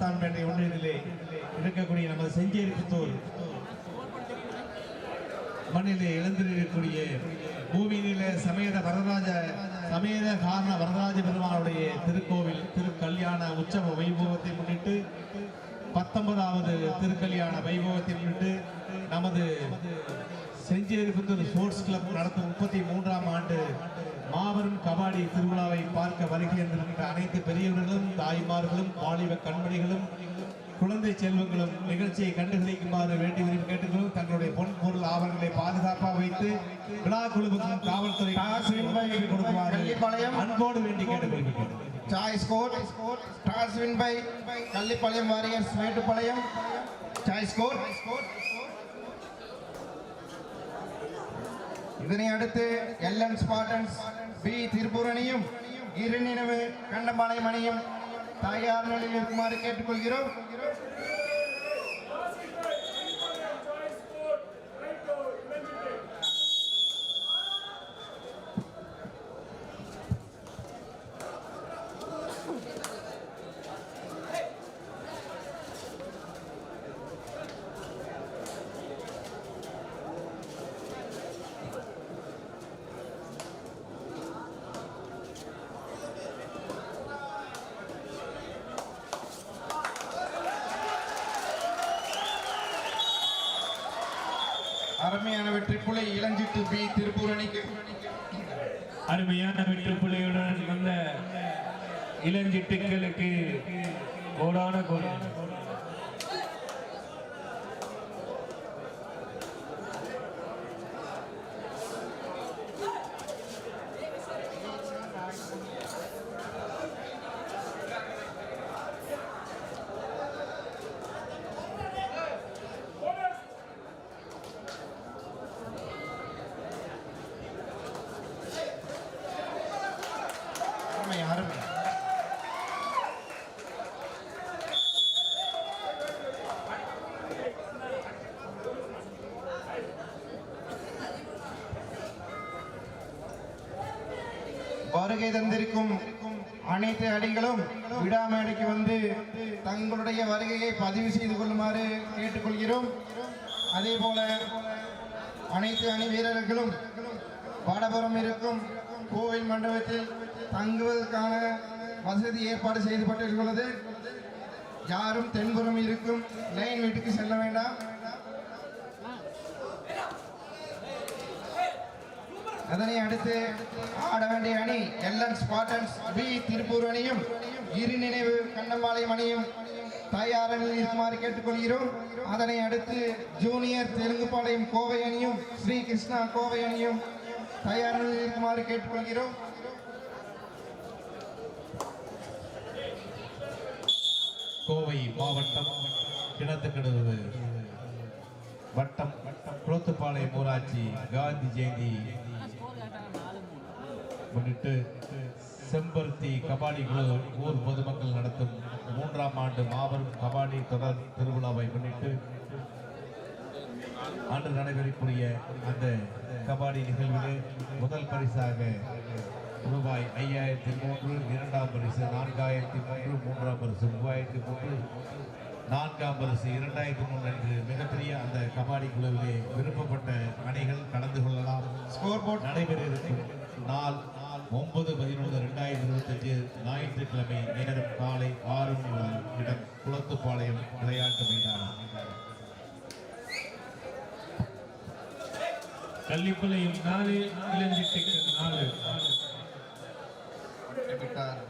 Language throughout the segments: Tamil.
மரத்தான்பேட்டை ஒன்றியத்திலே இருக்கக்கூடிய நமது செஞ்சேரி புத்தூர் மண்ணிலே எழுந்திருக்கக்கூடிய பூமியில சமேத வரதராஜ சமேத காரண வரதராஜ பெருமானுடைய திருக்கோவில் திருக்கல்யாண உற்சவ வைபவத்தை முன்னிட்டு பத்தொன்பதாவது திருக்கல்யாண வைபவத்தை முன்னிட்டு நமது செஞ்சேரி புத்தூர் ஸ்போர்ட்ஸ் கிளப் நடத்தும் முப்பத்தி மூன்றாம் ஆண்டு மாபெரும் கபாடி திருவிழாவை பார்க்க வருகின்ற அனைத்து பெரியவர்களும் தாய்மார்களும் வாலிப கண்மணிகளும் குழந்தை செல்வங்களும் நிகழ்ச்சியை கண்டுகளிக்குமாறு வேண்டி விரும்பி கேட்டுக்கொள்ளும் தங்களுடைய பொன் பொருள் ஆவணங்களை பாதுகாப்பாக வைத்து விழா குழுவுக்கும் காவல்துறை. அன்போடு வேண்டி கேட்டுக்கொள்கிறேன் choice code toss win by Kallipalayam warriors Mettupalayam choice code இதனை அடுத்து எல்என் ஸ்பாட்டன்ஸ் பி திருப்பூரணியும் இருநினைவு கண்டபாளையம் அணியும் தயார் நிலையில் இருக்குமாறு கேட்டுக்கொள்கிறோம் அருமையான வெற்றி புள்ளி இளஞ்சிட்டு பி திருப்பூர் அணிக்கு அருமையான வெற்றுப்புள்ளியுடன் வந்த இளஞ்சிட்டுக்களுக்கு கோடான கோடி. வருகை தந்திருக்கும் அனைத்து அடிகளும் விடாமேடைக்கு வந்து தங்களுடைய வருகையை பதிவு செய்து கொள்ளுமாறு கேட்டுக்கொள்கிறோம். அதே போல அனைத்து அணி வீரர்களும் வடபுறம் இருக்கும் கோவில் மண்டபத்தில் தங்குவதற்கான வசதி ஏற்பாடு செய்யப்பட்டிருக்கிறது யாரும் தென்புறம் இருக்கும் லைன் வீட்டுக்கு செல்ல வேண்டாம். அதனை அடுத்து ஆட வேண்டிய அணி எல்என் ஸ்பாட்டன்ஸ் பி திருப்பூர் அணியும் இரு நினைவு கண்ணம்பாளையம் அணியும் தயாரில் இருக்குமாறு கேட்டுக்கொள்கிறோம். அதனை அடுத்து ஜூனியர் தெலுங்குபாளையம் கோவை அணியும் ஸ்ரீ கிருஷ்ணா கோவை அணியும் தயாரில் இருக்குமாறு கேட்டுக்கொள்கிறோம். கோவை மாவட்டம் கிணத்துக்கிடுவது. வட்டம் குளத்துப்பாளையம் ஊராட்சி காந்தி ஜெயந்தி. முன்னிட்டு செம்பருத்தி கபாடி குழு ஊர் பொதுமக்கள் நடத்தும் மூன்றாம் ஆண்டு மாபெரும் கபாடி தொடர் திருவிழாவை முன்னிட்டு ஆண்டு நடைபெறக்கூடிய அந்த கபாடி நிகழ்விலே முதல் பரிசாக ரூபாய் ஐயாயிரத்தி மூன்று இரண்டாம் பரிசு நான்காயிரத்தி மூன்று மூன்றாம் பரிசு மூவாயிரத்தி மூன்று நான்காம் பரிசு இரண்டாயிரத்தி மூன்று என்று மிகப்பெரிய அந்த கபாடி குழுவிலே விருப்பப்பட்ட அணிகள் கலந்து கொள்ளலாம். ஸ்கோர் போர்ட் நடைபெற இருக்கும் நாள் ஒன்பது பதினொன்று ரெண்டாயிரத்தி இருபத்தஞ்சு ஞாயிற்றுக்கிழமை நேரம் காலை ஆறு மணி முதல் இடம் குளத்துப்பாளையம் விளையாட்டு மைதானம். கள்ளிப்பாளையம் நாலு இளஞ்சிட்டுக்கள் நாலு. விட்டார்.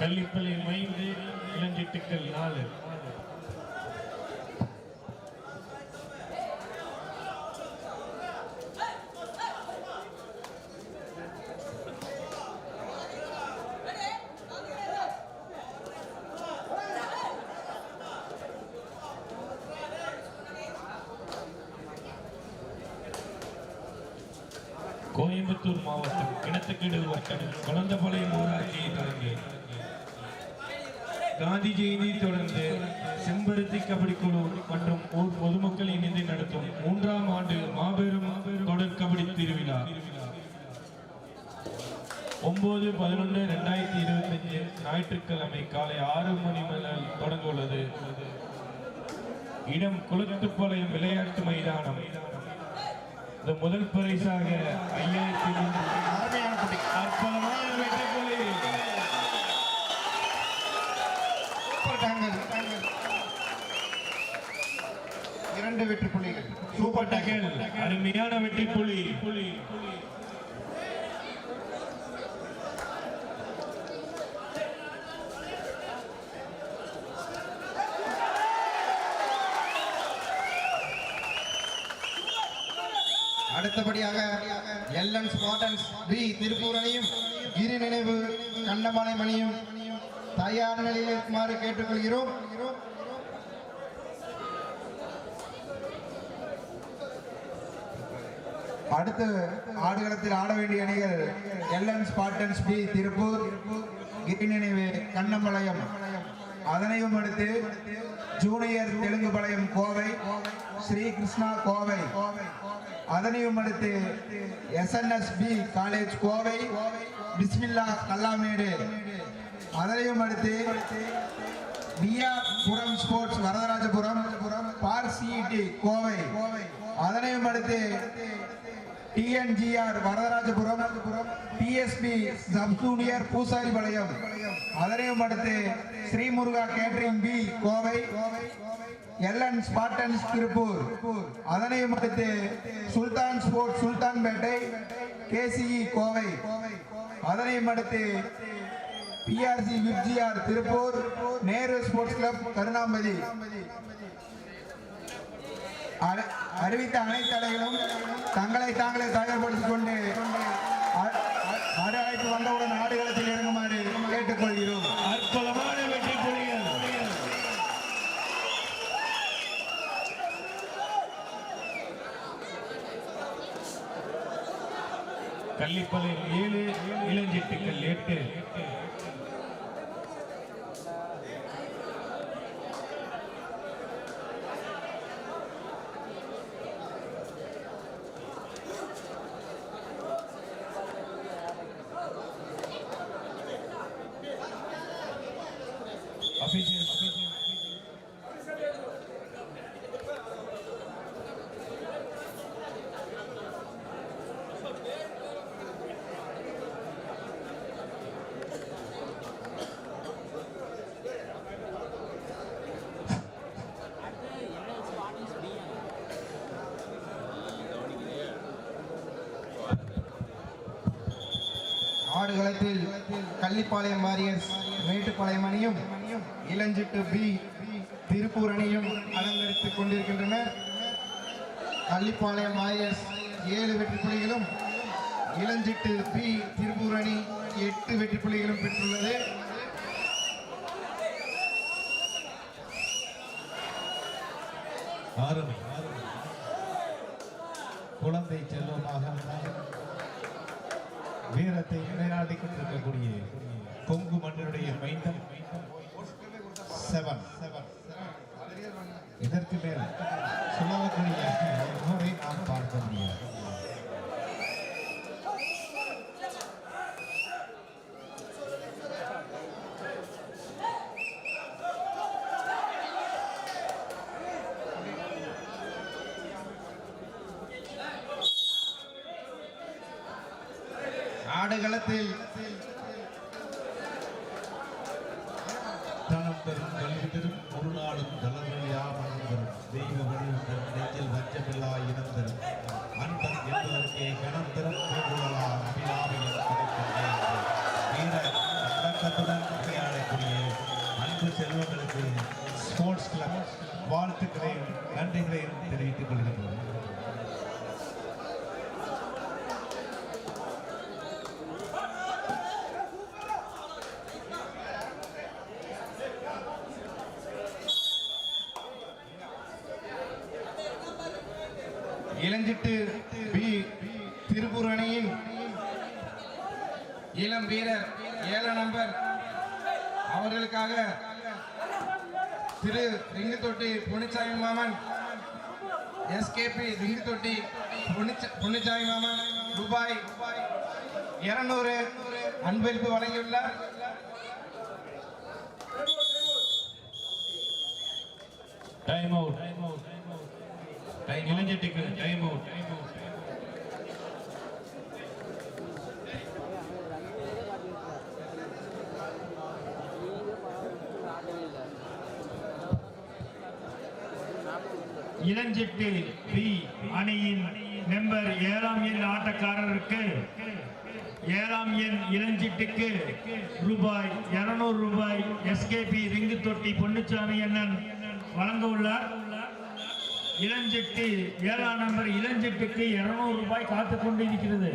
கள்ளிப்பாளையம் ஐந்து இளஞ்சிட்டுக்கள் நாலு கோயம்புத்தூர் மாவட்டம் கிணத்துக்கிடு வட்டம் குழந்தபாளையம் ஊராட்சியை தொடங்கி காந்தி ஜெயந்தி தொடர்ந்து செம்பருத்தி கபடி குழு மற்றும் ஊர் பொதுமக்கள் இணைந்து நடத்தும் மூன்றாம் ஆண்டு மாபெரும் தொடர் கபடி திருவிழா. ஒன்பது பதினொன்று ரெண்டாயிரத்தி இருபத்தஞ்சு ஞாயிற்றுக்கிழமை காலை ஆறு மணி முதல் தொடங்க உள்ளது. இடம் குளத்துப்பாளையம் விளையாட்டு மைதானம். இந்த முதல் பரிசாக ஐயாயிரத்தி அற்புதமான வெற்றி புள்ளி சூப்பர் டாங்கல் இரண்டு வெற்றி புள்ளிகள். சூப்பர் டகல் அருமையான வெற்றி புள்ளி புள்ளி. அடுத்தபடியாக எல்என் ஸ்பாட்டன்ஸ் பி திருப்பூர் அணியும் இரு நினைவு கண்ணமலை மணியும் தயார் நிலையில் இருக்குமாறு கேட்டுக்கொள்கிறோம். அடுத்து ஆடுகளத்தில் ஆட வேண்டிய அணிகள் எல்என் ஸ்பாட்டன்ஸ் பி திருப்பூர் இரு நினைவு கண்ணம்பாளையம் அதனையும் அடுத்து ஜூனியர் தெலுங்கு பாளையம் கோவை ஸ்ரீ கிருஷ்ணா கோவை. அதனையும் அடுத்து S N S P college Kovai Bismillah Kallamedu. அதனையும் அடுத்து புரம் ஸ்போர்ட்ஸ் வரதராஜபுரம் பார் சிஇடி கோவை. அதனையும் அடுத்து T N G R Varadharajapuram D S P sub junior Poosaripalayam. அதனையும் அடுத்து Srimuruga catering B Kovai L N spartans Tiruppur. அதனையும் அடுத்து Sultan sports Sultanpet K C E Kovai. அதனையும் அடுத்து பிஆர்சி விப்ஜிஆர் திருப்பூர் நேரு ஸ்போர்ட்ஸ் கிளப் கருணாம்பதி. அறிவித்த அனைத்து தடைகளும் தங்களை தாங்களே தயார்படுத்திக் கொண்டு அ- மறு அழைப்பு வந்தவுடன் ஆடுகளத்தில் இறங்குமாறு கேட்டுக்கொள்கிறோம். அற்புதமான வெற்றி புள்ளிகள் கள்ளிப்பாளையம் ஏழு இளஞ்சிட்டுக்கள் எட்டு. கள்ளிப்பாளையம் வாரியர்ஸ் மேட்டுப்பாளையம் அணியும் இளஞ்சிட்டு பி திருப்பூர் அணியும் அலங்கரித்துக் கொண்டிருக்கின்றனர். கள்ளிப்பாளையம் வாரியர்ஸ் ஏழு வெற்றி புள்ளிகளும் இளஞ்சிட்டு பி திருப்பூர் அணி எட்டு வெற்றி புள்ளிகளும் பெற்றுள்ளது. ஆறுமை குழந்தை செல்வமாக வீரத்தை நிலைநாட்டிக் கொண்டிருக்கக்கூடிய கொங்கு மன்னருடைய மைந்தம் செவன். இதற்கு மேல் சொல்லக்கூடிய முறை நாம் பார்க்க முடியாது. ஆடுகளத்தில் தனம் பெறும் கல்வி பெறும் ஒரு நாளும் தளர்வழியாமல் வரும். தெய்வ வடிவம் தரும் நெஞ்சில் வஞ்சமில்லா இனம் தரும். அன்பன் என்பதற்கே கணம் தரும் வேண்டுதலா அபிலாமையில் வீர அடக்கத்துடன் விளையாடக்கூடிய அன்பு செல்வங்களுக்கு ஸ்போர்ட்ஸ் கிளப் வாழ்த்துக்களையும் நன்றிகளையும் தெரிவித்துக் கொள்கின்றோம் இளஞ்சிட்டு பி திருப்பூர் அணியின் இளம் வீரர் ஏழு நம்பர். அவர்களுக்காக திரு ரிங்கு தொட்டி பொன்னிச்சாமி மாமன் எஸ்கேபி ரிங்கு தொட்டி புனிச்சாமி பொன்னிச்சாமி மாமன் ரூபாய் இருநூறு அன்பளிப்பு வழங்கியுள்ளார். டைம் அவுட் இளஞ்செட்டிக்கு டைம் அவுட் இளஞ்சிட்டு பி அணியின் நம்பர் ஏழாம் எண் ஆட்டக்காரருக்கு. ஏழாம் எண் இளஞ்சிட்டுக்கு ரூபாய் இருநூறு ரூபாய். எஸ்கேபி ரிங்கு தொட்டி பொன்னுச்சாமி அண்ணன் வழங்க உள்ளார். இளஞ்செட்டி ஏழாம் நம்பர் இளஞ்செட்டுக்கு இருநூறு ரூபாய் காத்து கொண்டிருக்கிறது.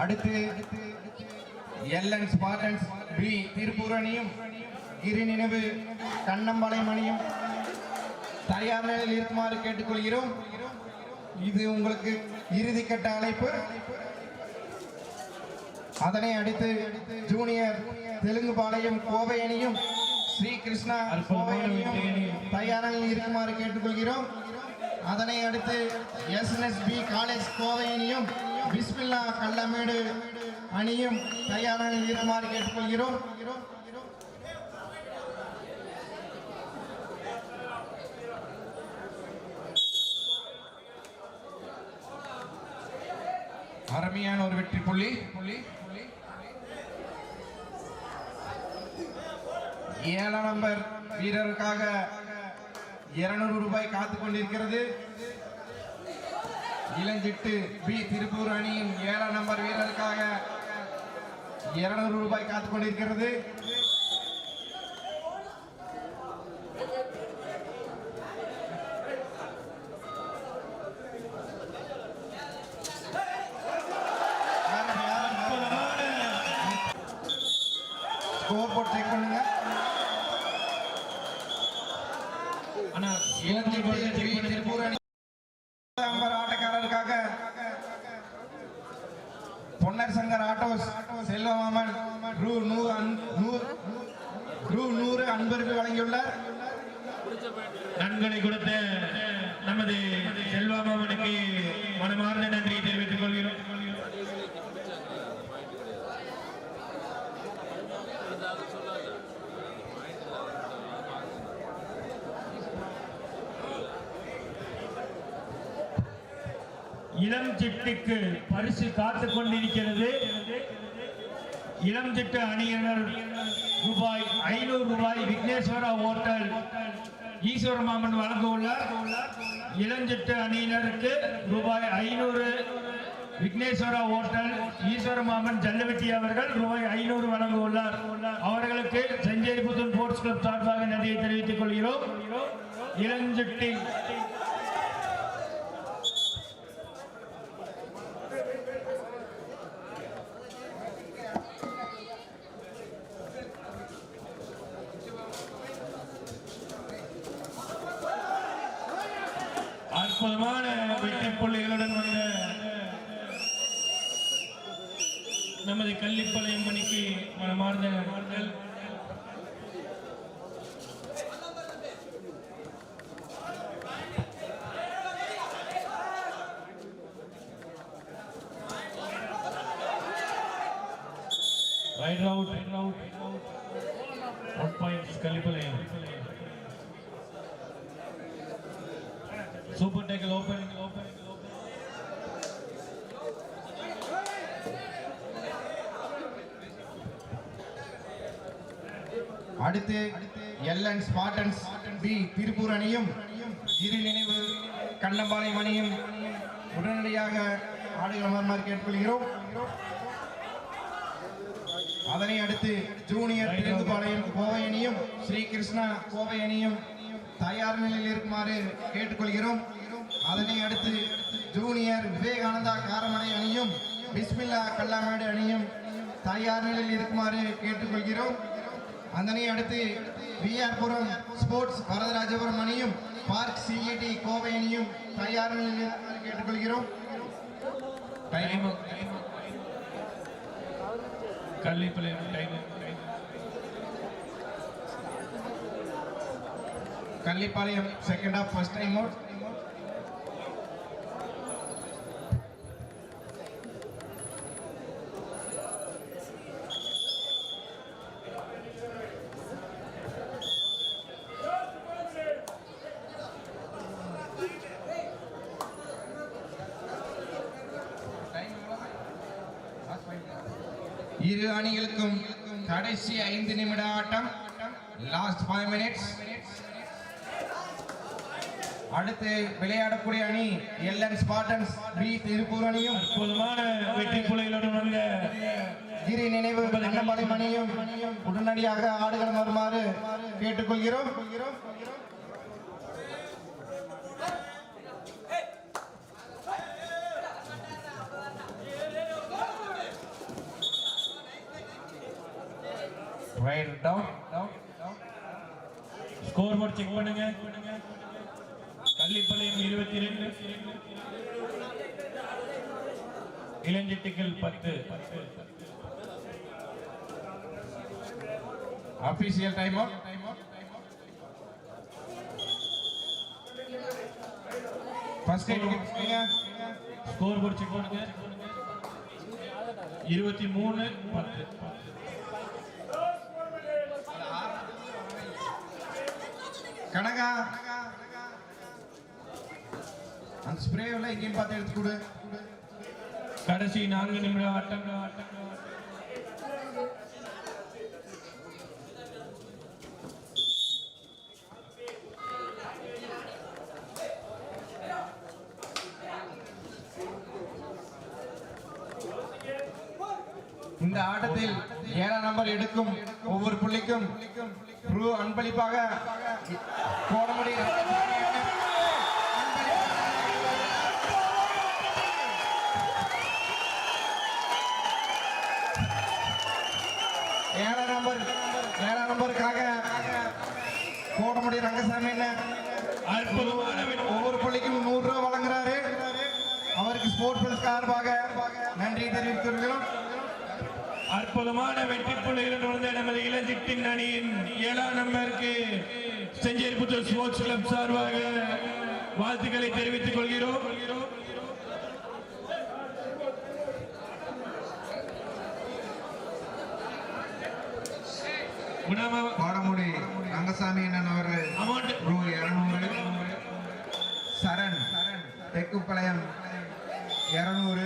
அடுத்து எல்என் ஸ்பார்டன்ஸ் பி திருப்பூர் அணியும் நினைவு கண்ணம்பாளையம் அணியும் தயார் நிலையில் இருக்குமாறு கேட்டுக்கொள்கிறோம். இது உங்களுக்கு இறுதிக்கட்ட அழைப்பு. அதனை அடுத்து ஜூனியர் தெலுங்கு பாளையம் கோவை அணியும் ஸ்ரீ கிருஷ்ணா கோவை அணியும் தயார் நிலையில் இருக்குமாறு கேட்டுக்கொள்கிறோம். அதனை அடுத்து எஸ்என்எஸ்பி காலேஜ் கோவை அணியும் பிஸ்மில்லா கள்ளமேடு அணியும் தயார் நிலையில் இருக்குமாறு கேட்டுக்கொள்கிறோம். அருமையான ஒரு வெற்றி புள்ளி. புள்ளி புள்ளி ஏழாம் நம்பர் வீரருக்காக இருநூறு ரூபாய் காத்து கொண்டிருக்கிறது. இளஞ்சிட்டு பி திருப்பூர் அணியின் ஏழாம் நம்பர் வீரருக்காக இருநூறு ரூபாய் காத்து கொண்டிருக்கிறது ஸ்கோர் போர்ட் செக் பண்ணுங்க ஆனா இளஞ்சிட்டு பி திருப்பூர் அணி நம்பர் ஆட்டக்காரருக்காக பொன்னர் சங்கர் ஆட்டோஸ் செல்வமாமன் ரூ நூறு நூறு ரூ நூறு அன்பருக்கு வழங்கியுள்ளார். நன்கொடை கொடுத்த நமது செல்வமாமனுக்கு மனமார்ந்த நன்றியை தெரிவித்துக் கொள்கிறோம். இளம் சிட்டுக்கு பரிசு காத்து கொண்டிருக்கிறது. இளம் சிட்டு அணியினர் ரூபாய் ஐநூறு ரூபாய் விக்னேஸ்வரா ஹோட்டல் ஈஸ்வர மாமன் வழங்க உள்ளார் இளஞ்சிட்டு அணியினருக்கு ரூபாய் ஐநூறு விக்னேஸ்வரா ஹோட்டல் ஈஸ்வர மாமன் ஜல்லவெட்டி அவர்கள் ரூபாய் ஐநூறு வழங்க உள்ளார் அவர்களுக்கு செஞ்சேரி செஞ்சேரிபுத்தூர் ஸ்போர்ட்ஸ் கிளப் சார்பாக நன்றியை தெரிவித்துக் கொள்கிறோம். இளஞ்சிட்டி அற்புதமான வெற்றி புள்ளிகளுடன் வந்த நமது கள்ளிப்பாளையம் மணிக்கு மனமார்ந்த மாறுதல் right out right out one points Kallipalayam super tackle அடுத்து L N spartans B Tiruppur அணியும் இரு நினைவு கண்ணம்பாளையம் அணியும் உடனடியாக ஆடுகள் கேட்டுக்கொள்கிறோம் அதனை அடுத்து ஜூனியர் திருந்துபாளையம் கோவை அணியும் ஸ்ரீ கிருஷ்ணா கோவை அணியும் தயார் நிலையில் இருக்குமாறு கேட்டுக்கொள்கிறோம். அதனை அடுத்து ஜூனியர் விவேகானந்தா காரமடை அணியும் பிஸ்மில்லா கல்லாமேடு அணியும் தயார் நிலையில் இருக்குமாறு கேட்டுக்கொள்கிறோம். அதனை அடுத்து விஆர்புரம் ஸ்போர்ட்ஸ் வரதராஜபுரம் அணியும் பார்க் சிஇடி கோவை அணியும் தயார் கேட்டுக்கொள்கிறோம். Kallipalayam time Kallipalayam second half first time out இரு அணிகளுக்கும் கடைசி ஐந்து நிமிட ஆட்டம். லாஸ்ட் ஃபைவ் மினிட்ஸ் அடுத்து விளையாடக்கூடிய அணி எல்என் ஸ்பாட்டன்ஸ் பி திருப்பூர் அணியும். அற்புதமான வெற்றி புள்ளிகளுடன் வந்த கிரி நினைவு கண்ணம்பாளையம் அணியும் உடனடியாக ஆடுகளம் வருமாறு கேட்டுக்கொள்கிறோம். Right down down, down. Scoreboard check பண்ணுங்க. கள்ளிப்பாளையம் இருபத்தி ரெண்டு இளஞ்சிட்டுகள் பத்து. Official time First aid kit கொடுங்க. ஸ்கோர் போர்ட் செக் பண்ணுங்க. இருபத்தி மூணு பத்து. கனகா. அந்த ஸ்ப்ரே எல்லாம் எங்கேயும் பார்த்து எடுத்து கொடு. கடைசி நான்கு நிமிடம் ஆட்டம். ஆட்டம் இந்த ஆட்டத்தில் ஏழாம் நம்பர் எடுக்கும் ஒவ்வொரு புள்ளிக்கும் அன்பளிப்பாக கோடமுடி ஏழாம் நம்பர் ஏழாம் நம்பருக்காக கோடமுடி ரங்கசாமி அற்புதமான ஒவ்வொரு பள்ளிக்கும் நூறு ரூபாய் வழங்குறாரு அவருக்கு ஸ்போர்ட்ஸ் சார்பாக நன்றி தெரிவித்துள்ளோம் அற்புதமான வெற்றி புள்ளிகளுடன் வந்த நமது இளஞ்சிட்டின் அணியின் ஏழாம் நம்பருக்கு செஞ்சேரிபுத்தூர் ஸ்போர்ட்ஸ் கிளப் சார்பாக வாழ்த்துக்களை தெரிவித்துக் கொள்கிறோம். கோடமுடி ரங்கசாமி அண்ணன் அவர்கள். ரூ இருநூறு. சரண் தெக்குப்பாளையம் இருநூறு.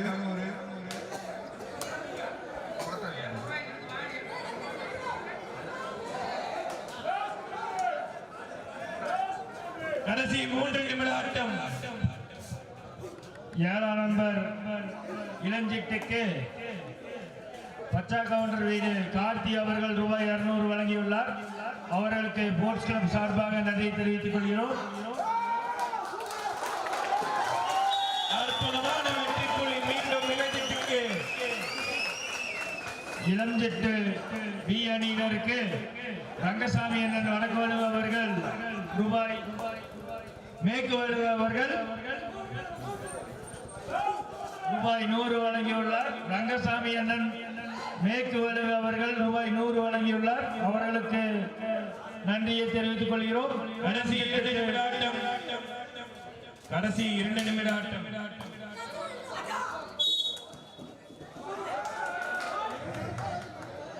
கடைசி மூன்று நிமிட ஆட்டம். ஏழாம் நம்பர் இளஞ்சிட்டுக்கு பச்சா கவுண்டர் வீடு. கார்த்தி அவர்கள் ரூபாய் இருநூறு வழங்கியுள்ளார். அவர்களுக்கு போர்ட்ஸ் கிளப் சார்பாக நன்றி தெரிவித்துக் கொள்கிறோம். இளஞ்சிட்டு பி அணியினருக்கு ரங்கசாமி அண்ணன் வணக்கம் அவர்கள் ரூபாய் மேற்கு வருபவர்கள் ரூபாய் நூறு வழங்கியுள்ளார். ரங்கசாமி அண்ணன் மேற்கு வருபவர்கள் ரூபாய் நூறு வழங்கியுள்ளார். அவர்களுக்கு நன்றியை தெரிவித்துக் கொள்கிறோம். கடைசி இரண்டு நிமிட ஆட்டம். கடைசி இரண்டு நிமிட ஆட்டம்.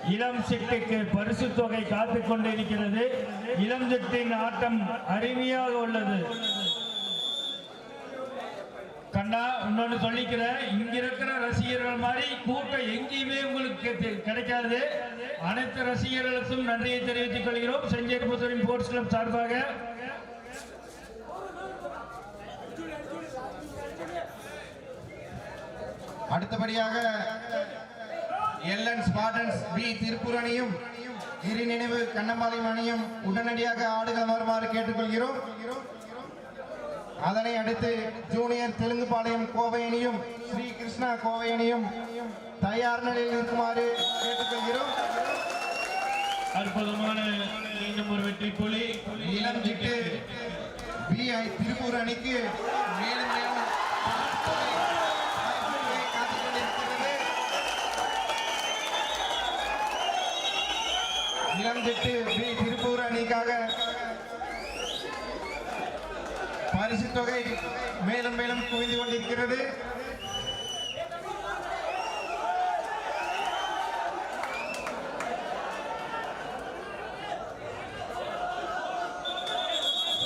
இளம் சிட்டுக்கு பரிசு தொகை காத்துக் கொண்டிருக்கிறது. இளம் சிட்டின் ஆட்டம் அருமையாக உள்ளது. கண்ணா இன்னொன்னு சொல்லிக்கிறேன். இங்க இருக்கிற ரசிகர்கள் மாதிரி கூட்டம் எங்கேயுமே உங்களுக்கு கிடைக்காது. அனைத்து ரசிகர்களுக்கும் நன்றியை தெரிவித்துக் கொள்கிறோம். செஞ்சேரிபுத்தூரின் ஸ்போர்ட்ஸ் கிளப் சார்பாக. அடுத்தபடியாக எல்என் ஸ்பாட்டன்ஸ் பி திருப்பூர் அணியும் இரு நினைவு கண்ணம்பாளையம் அணியும் உடனடியாக ஆடுகளம் வருமாறு கேட்டுக்கொள்கிறோம். அதனை அடுத்து ஜூனியர் தெலுங்குபாளையம் கோவை அணியும் ஸ்ரீ கிருஷ்ணா கோவை அணியும் தயார் நிலையில் இருக்குமாறு கேட்டுக்கொள்கிறோம். அற்புதமான மீண்டும் ஒரு வெற்றி புலி இளம் ஜிட்டு பிஐ திருப்பூர் அணிக்கு மேலும் மேலும் இளம் ஜிட்டு பி திருப்பூர் அணிக்காக பரிசு தொகை மேலும் மேலும் குவிந்து கொண்டிருக்கிறது.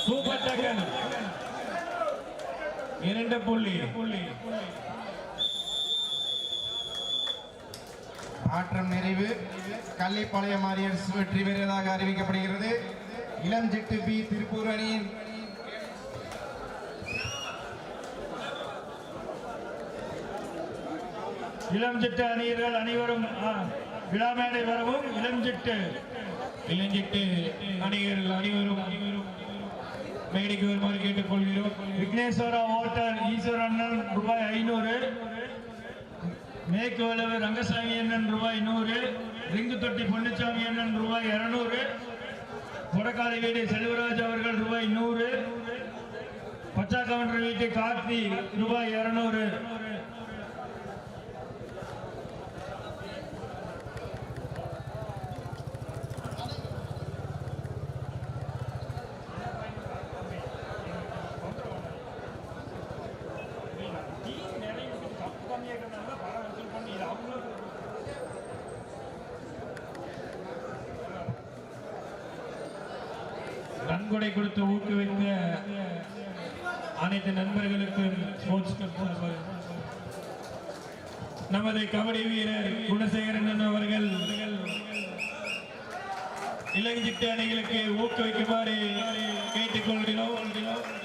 சூப்பர் டக்கன் இரண்டு புள்ளி புள்ளி. ஆற்றம் நிறைவு. கள்ளிப்பாளையம் மாரியர்ஸ் வெற்றி பெறுவதாக அறிவிக்கப்படுகிறது. இளம் ஜெட்டு பி திருப்பூர் அணியின் இளம் சிட்டு அணியர்கள் அனைவரும் ஆ, விழா மேடை வரவும் இளம் சிட்டு இளஞ்சிட்டு அணிகர்கள் அனைவரும் மேடைக்கு வருமாறு கேட்டுக்கொள்கிறோம். விக்னேஸ்வரா ஹோட்டல் ஈஸ்வர அண்ணன் ரூபாய் ஐநூறு. மேற்கு வளவு ரங்கசாமி அண்ணன் ரூபாய் நூறு ரிங்கு தொட்டி பொன்னுச்சாமி அண்ணன் ரூபாய் இருநூறு கொடக்காலை வீடு செல்வராஜ் அவர்கள் ரூபாய் நூறு பச்சா கவுண்டர் வீட்டு கார்த்தி ரூபாய் இருநூறு. நன்கொடை கொடுத்து ஊக்குவித்த அனைத்து நண்பர்களுக்கும் ஸ்போர்ட்ஸ் கிளப் நமது கபடி வீரர் குணசேகரன் அவர்கள் இளஞ்சிட்டு அணிகளுக்கு ஊக்குவிக்குமாறு கேட்டுக்கொள்கிறோம்.